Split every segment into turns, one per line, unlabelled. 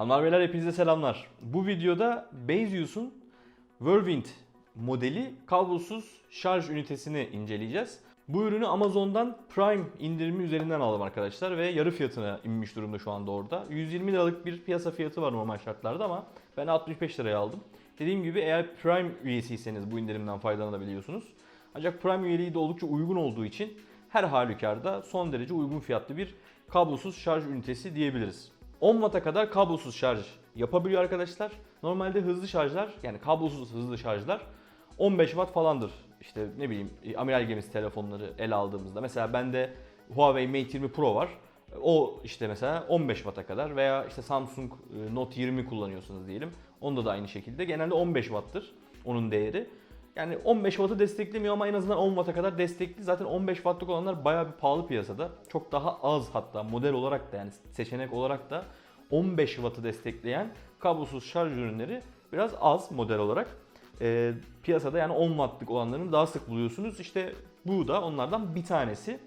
Hanımlar beyler hepinize selamlar. Bu videoda Bezius'un Whirlwind modeli kablosuz şarj ünitesini inceleyeceğiz. Bu ürünü Amazon'dan Prime indirimi üzerinden aldım arkadaşlar ve yarı fiyatına inmiş durumda şu anda orada. 120 liralık bir piyasa fiyatı var normal şartlarda ama ben 65 liraya aldım. Dediğim gibi eğer Prime üyesiyseniz bu indirimden faydalanabiliyorsunuz. Ancak Prime üyeliği de oldukça uygun olduğu için her halükarda son derece uygun fiyatlı bir kablosuz şarj ünitesi diyebiliriz. 10 Watt'a kadar kablosuz şarj yapabiliyor arkadaşlar. Normalde hızlı şarjlar yani kablosuz hızlı şarjlar 15 Watt falandır. İşte ne bileyim amiral gemisi telefonları ele aldığımızda. Mesela bende Huawei Mate 20 Pro var. O işte mesela 15 Watt'a kadar veya işte Samsung e, Note 20 kullanıyorsunuz diyelim. Onda da aynı şekilde. Genelde 15 Watt'tır onun değeri. Yani 15 Watt'ı desteklemiyor ama en azından 10 Watt'a kadar destekli. Zaten 15 Watt'lık olanlar bayağı bir pahalı piyasada. Çok daha az hatta model olarak da yani seçenek olarak da 15 Watt'ı destekleyen kablosuz şarj ürünleri biraz az model olarak. Ee, piyasada yani 10 Watt'lık olanlarını daha sık buluyorsunuz. İşte bu da onlardan bir tanesi.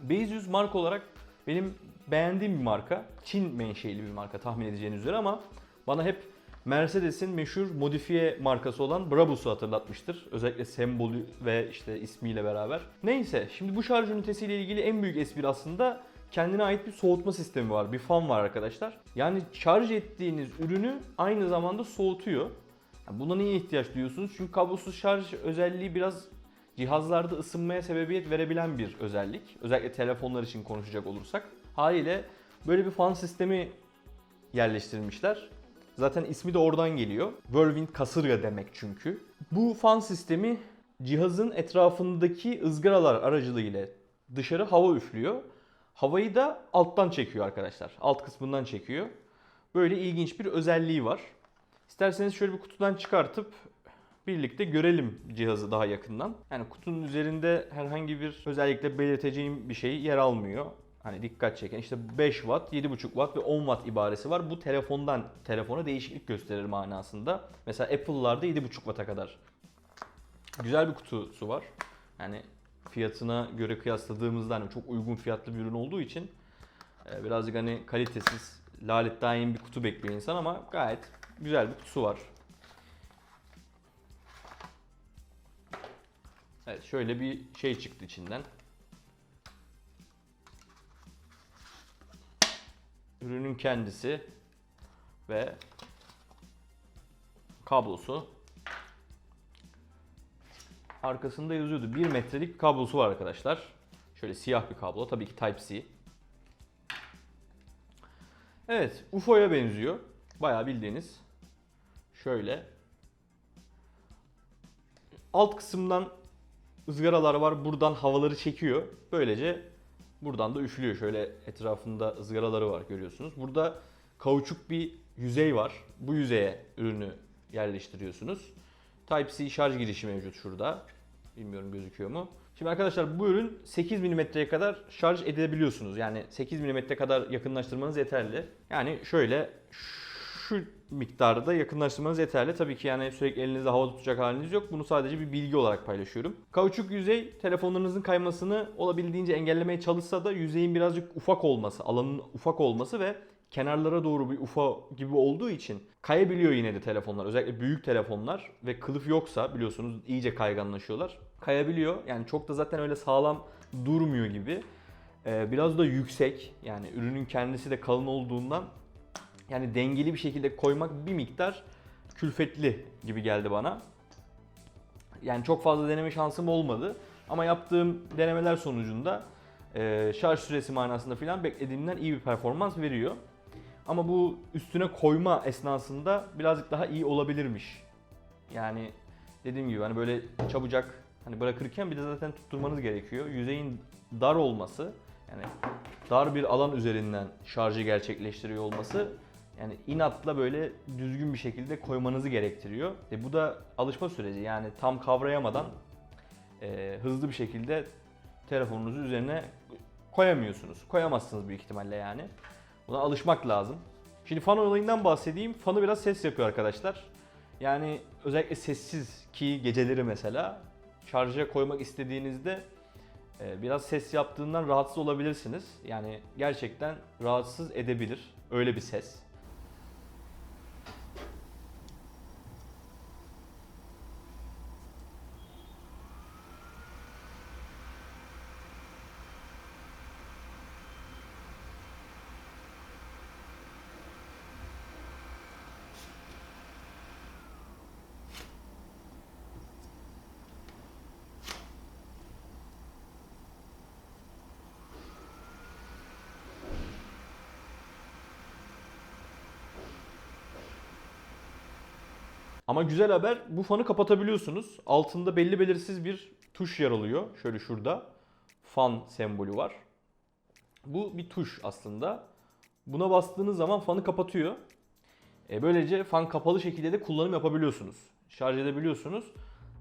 Bezius marka olarak benim beğendiğim bir marka. Çin menşeli bir marka tahmin edeceğiniz üzere ama bana hep Mercedes'in meşhur modifiye markası olan Brabus'u hatırlatmıştır. Özellikle sembolü ve işte ismiyle beraber. Neyse şimdi bu şarj ünitesiyle ilgili en büyük espri aslında kendine ait bir soğutma sistemi var. Bir fan var arkadaşlar. Yani şarj ettiğiniz ürünü aynı zamanda soğutuyor. Buna niye ihtiyaç duyuyorsunuz? Çünkü kablosuz şarj özelliği biraz cihazlarda ısınmaya sebebiyet verebilen bir özellik. Özellikle telefonlar için konuşacak olursak. Haliyle böyle bir fan sistemi yerleştirmişler. Zaten ismi de oradan geliyor. Whirlwind kasırga demek çünkü. Bu fan sistemi cihazın etrafındaki ızgaralar aracılığıyla dışarı hava üflüyor. Havayı da alttan çekiyor arkadaşlar. Alt kısmından çekiyor. Böyle ilginç bir özelliği var. İsterseniz şöyle bir kutudan çıkartıp birlikte görelim cihazı daha yakından. Yani kutunun üzerinde herhangi bir özellikle belirteceğim bir şey yer almıyor. Hani dikkat çeken işte 5 watt, 7.5 watt ve 10 watt ibaresi var. Bu telefondan telefona değişiklik gösterir manasında. Mesela Apple'larda 7.5 watt'a kadar. Güzel bir kutusu var. Yani fiyatına göre kıyasladığımızda hani çok uygun fiyatlı bir ürün olduğu için e, birazcık hani kalitesiz, lalet daim bir kutu bekliyor insan ama gayet güzel bir kutusu var. Evet şöyle bir şey çıktı içinden. Ürünün kendisi ve kablosu. Arkasında yazıyordu. 1 metrelik kablosu var arkadaşlar. Şöyle siyah bir kablo. Tabii ki Type-C. Evet, UFO'ya benziyor. Bayağı bildiğiniz. Şöyle. Alt kısımdan ızgaralar var. Buradan havaları çekiyor. Böylece buradan da üflüyor. Şöyle etrafında ızgaraları var görüyorsunuz. Burada kauçuk bir yüzey var. Bu yüzeye ürünü yerleştiriyorsunuz. Type-C şarj girişi mevcut şurada. Bilmiyorum gözüküyor mu? Şimdi arkadaşlar bu ürün 8 mm'ye kadar şarj edebiliyorsunuz. Yani 8 mm'ye kadar yakınlaştırmanız yeterli. Yani şöyle şu miktarda yakınlaştırmanız yeterli. Tabii ki yani sürekli elinizde hava tutacak haliniz yok. Bunu sadece bir bilgi olarak paylaşıyorum. Kauçuk yüzey telefonlarınızın kaymasını olabildiğince engellemeye çalışsa da yüzeyin birazcık ufak olması, alanın ufak olması ve kenarlara doğru bir ufa gibi olduğu için kayabiliyor yine de telefonlar. Özellikle büyük telefonlar ve kılıf yoksa biliyorsunuz iyice kayganlaşıyorlar. Kayabiliyor. Yani çok da zaten öyle sağlam durmuyor gibi. Ee, biraz da yüksek. Yani ürünün kendisi de kalın olduğundan yani dengeli bir şekilde koymak bir miktar külfetli gibi geldi bana. Yani çok fazla deneme şansım olmadı. Ama yaptığım denemeler sonucunda e, şarj süresi manasında filan beklediğimden iyi bir performans veriyor. Ama bu üstüne koyma esnasında birazcık daha iyi olabilirmiş. Yani dediğim gibi hani böyle çabucak hani bırakırken bir de zaten tutturmanız gerekiyor. Yüzeyin dar olması yani dar bir alan üzerinden şarjı gerçekleştiriyor olması yani inatla böyle düzgün bir şekilde koymanızı gerektiriyor. E bu da alışma süreci yani tam kavrayamadan e, hızlı bir şekilde telefonunuzu üzerine koyamıyorsunuz. Koyamazsınız büyük ihtimalle yani. Buna alışmak lazım. Şimdi fan olayından bahsedeyim. Fanı biraz ses yapıyor arkadaşlar. Yani özellikle sessiz ki geceleri mesela şarja koymak istediğinizde e, biraz ses yaptığından rahatsız olabilirsiniz. Yani gerçekten rahatsız edebilir öyle bir ses. Ama güzel haber bu fanı kapatabiliyorsunuz. Altında belli belirsiz bir tuş yer alıyor. Şöyle şurada fan sembolü var. Bu bir tuş aslında. Buna bastığınız zaman fanı kapatıyor. E, böylece fan kapalı şekilde de kullanım yapabiliyorsunuz. Şarj edebiliyorsunuz.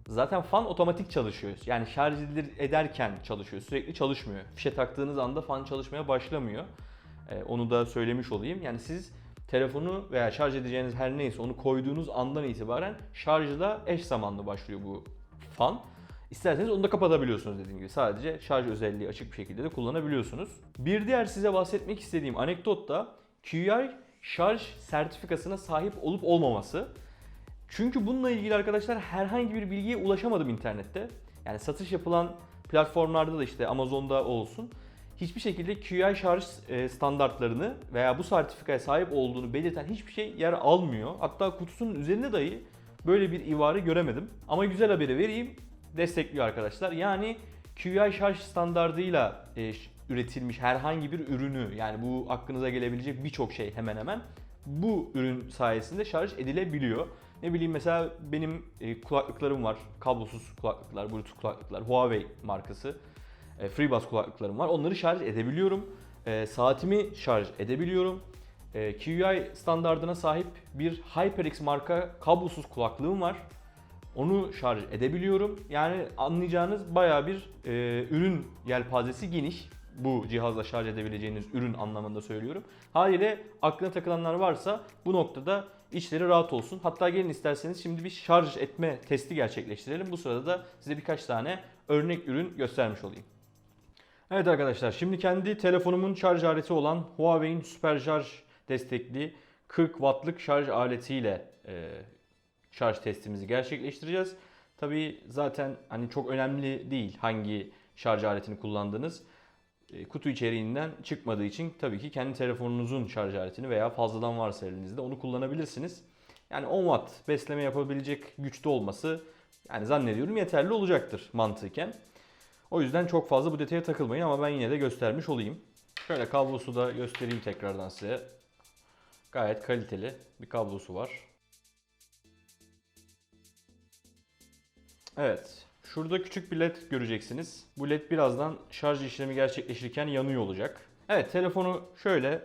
Zaten fan otomatik çalışıyor. Yani şarj ederken çalışıyor. Sürekli çalışmıyor. Fişe taktığınız anda fan çalışmaya başlamıyor. E, onu da söylemiş olayım. Yani siz telefonu veya şarj edeceğiniz her neyse onu koyduğunuz andan itibaren şarjla eş zamanlı başlıyor bu fan. İsterseniz onu da kapatabiliyorsunuz dediğim gibi. Sadece şarj özelliği açık bir şekilde de kullanabiliyorsunuz. Bir diğer size bahsetmek istediğim anekdot da QI şarj sertifikasına sahip olup olmaması. Çünkü bununla ilgili arkadaşlar herhangi bir bilgiye ulaşamadım internette. Yani satış yapılan platformlarda da işte Amazon'da olsun hiçbir şekilde QI şarj e, standartlarını veya bu sertifikaya sahip olduğunu belirten hiçbir şey yer almıyor. Hatta kutusunun üzerinde dahi böyle bir ibare göremedim. Ama güzel haberi vereyim. Destekliyor arkadaşlar. Yani QI şarj standardıyla e, üretilmiş herhangi bir ürünü yani bu aklınıza gelebilecek birçok şey hemen hemen bu ürün sayesinde şarj edilebiliyor. Ne bileyim mesela benim e, kulaklıklarım var. Kablosuz kulaklıklar, Bluetooth kulaklıklar. Huawei markası. E, FreeBuds kulaklıklarım var. Onları şarj edebiliyorum. E, saatimi şarj edebiliyorum. E, QI standardına sahip bir HyperX marka kablosuz kulaklığım var. Onu şarj edebiliyorum. Yani anlayacağınız bayağı bir e, ürün yelpazesi geniş. Bu cihazla şarj edebileceğiniz ürün anlamında söylüyorum. Haliyle aklına takılanlar varsa bu noktada içleri rahat olsun. Hatta gelin isterseniz şimdi bir şarj etme testi gerçekleştirelim. Bu sırada da size birkaç tane örnek ürün göstermiş olayım. Evet arkadaşlar şimdi kendi telefonumun şarj aleti olan Huawei'in süper şarj destekli 40 wattlık şarj aletiyle e, şarj testimizi gerçekleştireceğiz. Tabii zaten hani çok önemli değil hangi şarj aletini kullandığınız. E, Kutu içeriğinden çıkmadığı için tabii ki kendi telefonunuzun şarj aletini veya fazladan varsa elinizde onu kullanabilirsiniz. Yani 10 watt besleme yapabilecek güçte olması yani zannediyorum yeterli olacaktır mantıken. O yüzden çok fazla bu detaya takılmayın ama ben yine de göstermiş olayım. Şöyle kablosu da göstereyim tekrardan size. Gayet kaliteli bir kablosu var. Evet. Şurada küçük bir led göreceksiniz. Bu led birazdan şarj işlemi gerçekleşirken yanıyor olacak. Evet telefonu şöyle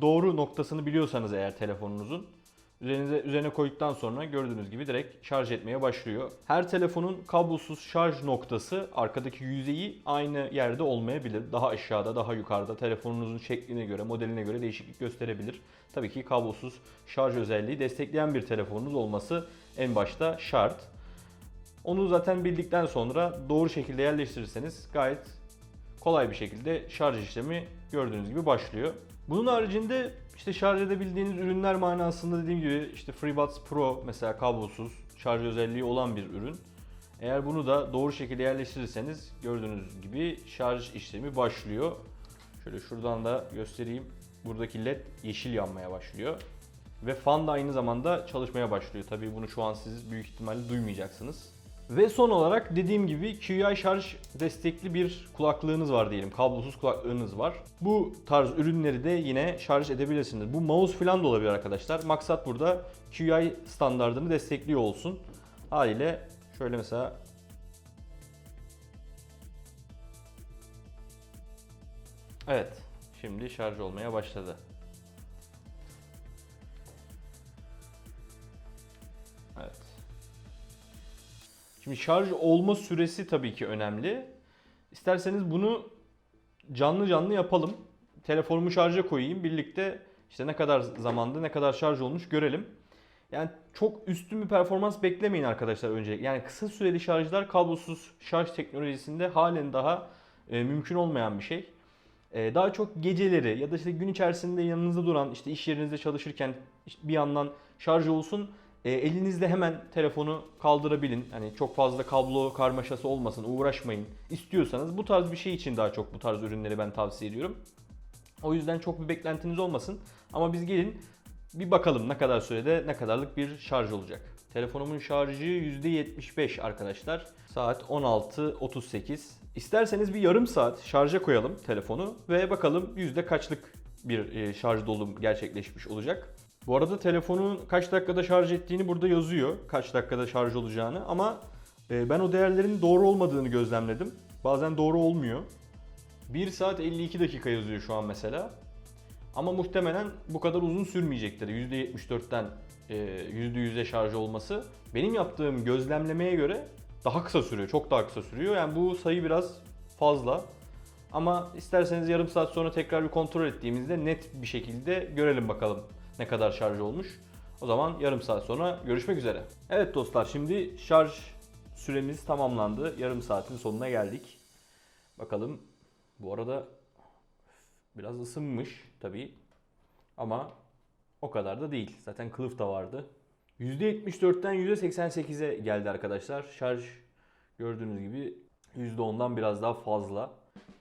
doğru noktasını biliyorsanız eğer telefonunuzun üzerinize üzerine koyduktan sonra gördüğünüz gibi direkt şarj etmeye başlıyor. Her telefonun kablosuz şarj noktası arkadaki yüzeyi aynı yerde olmayabilir. Daha aşağıda, daha yukarıda telefonunuzun şekline göre, modeline göre değişiklik gösterebilir. Tabii ki kablosuz şarj özelliği destekleyen bir telefonunuz olması en başta şart. Onu zaten bildikten sonra doğru şekilde yerleştirirseniz gayet kolay bir şekilde şarj işlemi gördüğünüz gibi başlıyor. Bunun haricinde işte şarj edebildiğiniz ürünler manasında dediğim gibi işte FreeBuds Pro mesela kablosuz şarj özelliği olan bir ürün. Eğer bunu da doğru şekilde yerleştirirseniz gördüğünüz gibi şarj işlemi başlıyor. Şöyle şuradan da göstereyim. Buradaki led yeşil yanmaya başlıyor. Ve fan da aynı zamanda çalışmaya başlıyor. Tabii bunu şu an siz büyük ihtimalle duymayacaksınız. Ve son olarak dediğim gibi QI şarj destekli bir kulaklığınız var diyelim. Kablosuz kulaklığınız var. Bu tarz ürünleri de yine şarj edebilirsiniz. Bu mouse falan da olabilir arkadaşlar. Maksat burada QI standartını destekliyor olsun. Haliyle şöyle mesela Evet. Şimdi şarj olmaya başladı. Şimdi şarj olma süresi tabii ki önemli. İsterseniz bunu canlı canlı yapalım. Telefonumu şarja koyayım. Birlikte işte ne kadar zamanda ne kadar şarj olmuş görelim. Yani çok üstün bir performans beklemeyin arkadaşlar öncelikle. Yani kısa süreli şarjlar kablosuz şarj teknolojisinde halen daha e, mümkün olmayan bir şey. E, daha çok geceleri ya da işte gün içerisinde yanınızda duran işte iş yerinizde çalışırken bir yandan şarj olsun e, elinizde hemen telefonu kaldırabilin. Hani çok fazla kablo karmaşası olmasın, uğraşmayın. İstiyorsanız bu tarz bir şey için daha çok bu tarz ürünleri ben tavsiye ediyorum. O yüzden çok bir beklentiniz olmasın. Ama biz gelin bir bakalım ne kadar sürede ne kadarlık bir şarj olacak. Telefonumun şarjı %75 arkadaşlar. Saat 16.38. İsterseniz bir yarım saat şarja koyalım telefonu ve bakalım yüzde kaçlık bir e, şarj dolum gerçekleşmiş olacak. Bu arada telefonun kaç dakikada şarj ettiğini burada yazıyor. Kaç dakikada şarj olacağını ama e, ben o değerlerin doğru olmadığını gözlemledim. Bazen doğru olmuyor. 1 saat 52 dakika yazıyor şu an mesela. Ama muhtemelen bu kadar uzun sürmeyecektir. %74'ten e, %100'e şarj olması. Benim yaptığım gözlemlemeye göre daha kısa sürüyor. Çok daha kısa sürüyor. Yani bu sayı biraz fazla. Ama isterseniz yarım saat sonra tekrar bir kontrol ettiğimizde net bir şekilde görelim bakalım ne kadar şarj olmuş. O zaman yarım saat sonra görüşmek üzere. Evet dostlar şimdi şarj süremiz tamamlandı. Yarım saatin sonuna geldik. Bakalım bu arada biraz ısınmış tabii. Ama o kadar da değil. Zaten kılıf da vardı. %74'ten %88'e geldi arkadaşlar. Şarj gördüğünüz gibi %10'dan biraz daha fazla.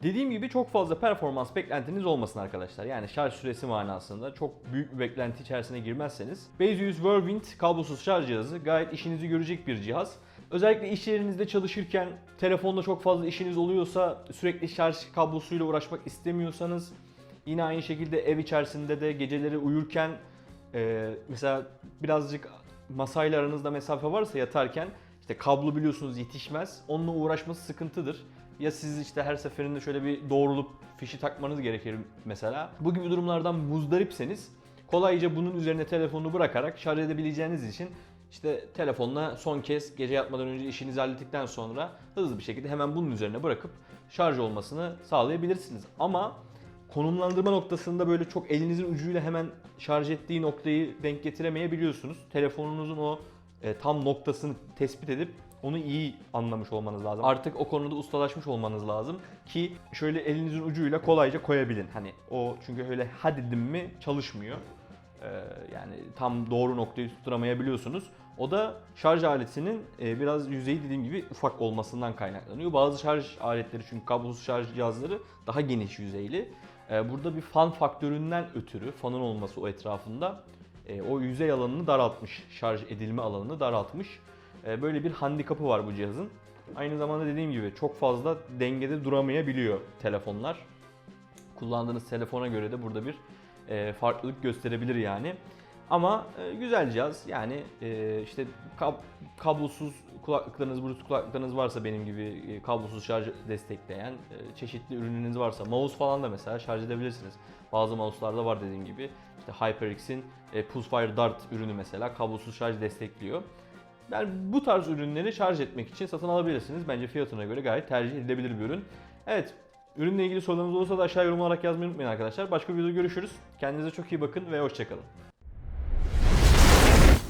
Dediğim gibi çok fazla performans beklentiniz olmasın arkadaşlar. Yani şarj süresi manasında çok büyük bir beklenti içerisine girmezseniz. Bezius Whirlwind kablosuz şarj cihazı gayet işinizi görecek bir cihaz. Özellikle iş yerinizde çalışırken telefonda çok fazla işiniz oluyorsa sürekli şarj kablosuyla uğraşmak istemiyorsanız yine aynı şekilde ev içerisinde de geceleri uyurken e, mesela birazcık masayla aranızda mesafe varsa yatarken işte kablo biliyorsunuz yetişmez. Onunla uğraşması sıkıntıdır. Ya siz işte her seferinde şöyle bir doğrulup fişi takmanız gerekir mesela. Bu gibi durumlardan muzdaripseniz kolayca bunun üzerine telefonu bırakarak şarj edebileceğiniz için işte telefonla son kez gece yatmadan önce işinizi hallettikten sonra hızlı bir şekilde hemen bunun üzerine bırakıp şarj olmasını sağlayabilirsiniz. Ama konumlandırma noktasında böyle çok elinizin ucuyla hemen şarj ettiği noktayı denk getiremeyebiliyorsunuz. Telefonunuzun o e, tam noktasını tespit edip onu iyi anlamış olmanız lazım. Artık o konuda ustalaşmış olmanız lazım ki şöyle elinizin ucuyla kolayca koyabilin. Hani o çünkü öyle ha dedim mi çalışmıyor. Ee, yani tam doğru noktayı tutturamayabiliyorsunuz. O da şarj aletinin e, biraz yüzeyi dediğim gibi ufak olmasından kaynaklanıyor. Bazı şarj aletleri çünkü kablosuz şarj cihazları daha geniş yüzeyli. Ee, Burada bir fan faktöründen ötürü, fanın olması o etrafında e, o yüzey alanını daraltmış, şarj edilme alanını daraltmış. E, Böyle bir handikapı var bu cihazın. Aynı zamanda dediğim gibi çok fazla dengede duramayabiliyor telefonlar. Kullandığınız telefona göre de burada bir e, farklılık gösterebilir yani. Ama e, güzel cihaz. Yani e, işte kab- kablosuz kulaklıklarınız, bluetooth kulaklıklarınız varsa benim gibi kablosuz şarj destekleyen çeşitli ürününüz varsa mouse falan da mesela şarj edebilirsiniz. Bazı mouse'larda var dediğim gibi. İşte HyperX'in Pulsefire Dart ürünü mesela kablosuz şarj destekliyor. Yani bu tarz ürünleri şarj etmek için satın alabilirsiniz. Bence fiyatına göre gayet tercih edilebilir bir ürün. Evet, ürünle ilgili sorularınız olursa da aşağı yorum olarak yazmayı unutmayın arkadaşlar. Başka bir videoda görüşürüz. Kendinize çok iyi bakın ve hoşçakalın.